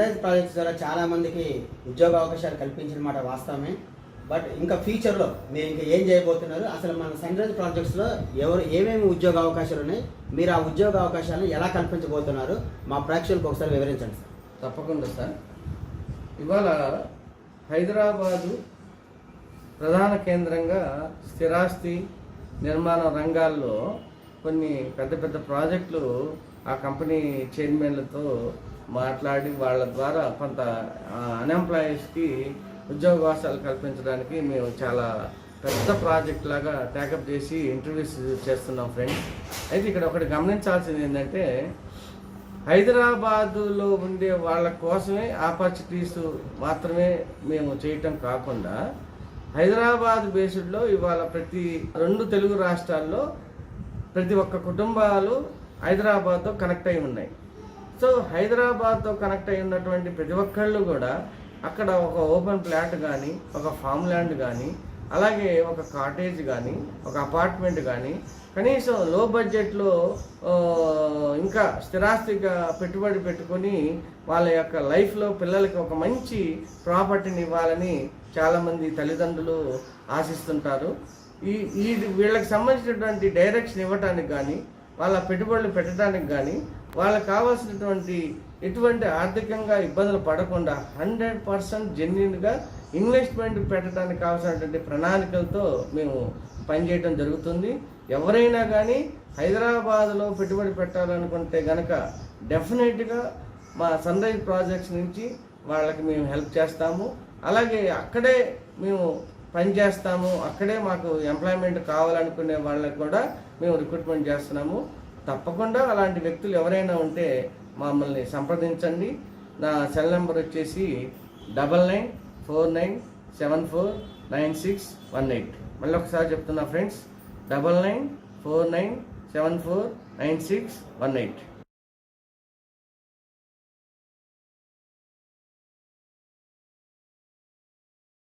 Rise projects ద్వారా చాలామందికి ఉద్యోగ అవకాశాలు కల్పించిన మాట వాస్తవమే. బట్ ఇంకా ఫ్యూచర్లో మీరు ఇంకా ఏం చేయబోతున్నారు? అసలు మన సన్ రైజ్ ప్రాజెక్ట్స్లో ఎవరు ఏమేమి ఉద్యోగ అవకాశాలు ఉన్నాయి? మీరు ఆ ఉద్యోగ అవకాశాలను ఎలా కల్పించబోతున్నారు? మా ప్రేక్షకులకు ఒకసారి వివరించండి సార్. తప్పకుండా సార్. ఇవాళ హైదరాబాదు ప్రధాన కేంద్రంగా స్థిరాస్తి నిర్మాణ రంగాల్లో కొన్ని పెద్ద పెద్ద ప్రాజెక్టులు ఆ కంపెనీ చైర్మన్లతో మాట్లాడి వాళ్ళ ద్వారా కొంత అన్ఎంప్లాయీస్కి ఉద్యోగావకాశాలు కల్పించడానికి మేము చాలా పెద్ద ప్రాజెక్ట్ లాగా ట్యాకప్ చేసి ఇంటర్వ్యూస్ చేస్తున్నాం ఫ్రెండ్స్. అయితే ఇక్కడ ఒకటి గమనించాల్సింది ఏంటంటే హైదరాబాదులో ఉండే వాళ్ళ కోసమే ఆపర్చునిటీస్ మాత్రమే మేము చేయటం కాకుండా హైదరాబాద్ బేస్డ్లో ఇవాళ ప్రతి రెండు తెలుగు రాష్ట్రాల్లో ప్రతి ఒక్క కుటుంబాలు హైదరాబాద్తో కనెక్ట్ అయి ఉన్నాయి. సో హైదరాబాద్తో కనెక్ట్ అయి ఉన్నటువంటి ప్రతి ఒక్కళ్ళు కూడా అక్కడ ఒక ఓపెన్ ప్లాట్ కానీ ఒక ఫామ్ ల్యాండ్ కానీ అలాగే ఒక కాటేజ్ కానీ ఒక అపార్ట్మెంట్ కానీ కనీసం లో బడ్జెట్లో ఇంకా స్థిరాస్తిగా పెట్టుబడి పెట్టుకొని వాళ్ళ యొక్క లైఫ్లో పిల్లలకి ఒక మంచి ప్రాపర్టీని ఇవ్వాలని చాలామంది తల్లిదండ్రులు ఆశిస్తుంటారు. ఈ ఈ వీళ్ళకి సంబంధించినటువంటి డైరెక్షన్ ఇవ్వటానికి కానీ వాళ్ళ పెట్టుబడులు పెట్టడానికి కానీ వాళ్ళకి కావాల్సినటువంటి ఎటువంటి ఆర్థికంగా ఇబ్బందులు పడకుండా హండ్రెడ్ పర్సెంట్ జెన్యున్గా ఇన్వెస్ట్మెంట్ పెట్టడానికి కావాల్సినటువంటి ప్రణాళికలతో మేము పనిచేయడం జరుగుతుంది. ఎవరైనా కానీ హైదరాబాద్లో పెట్టుబడి పెట్టాలనుకుంటే గనక డెఫినెట్గా మా సన్ రైజ్ ప్రాజెక్ట్స్ నుంచి వాళ్ళకి మేము హెల్ప్ చేస్తాము. అలాగే అక్కడే మేము పని చేస్తాము. అక్కడే మాకు ఎంప్లాయ్మెంట్ కావాలనుకునే వాళ్ళకి కూడా మేము రిక్రూట్మెంట్ చేస్తున్నాము. తప్పకుండా అలాంటి వ్యక్తులు ఎవరైనా ఉంటే మమ్మల్ని సంప్రదించండి. నా సెల్ నెంబర్ వచ్చేసి double nine four nine seven four nine six one eight. మళ్ళీ ఒకసారి చెప్తున్నా friends double nine four nine seven four nine six one eight.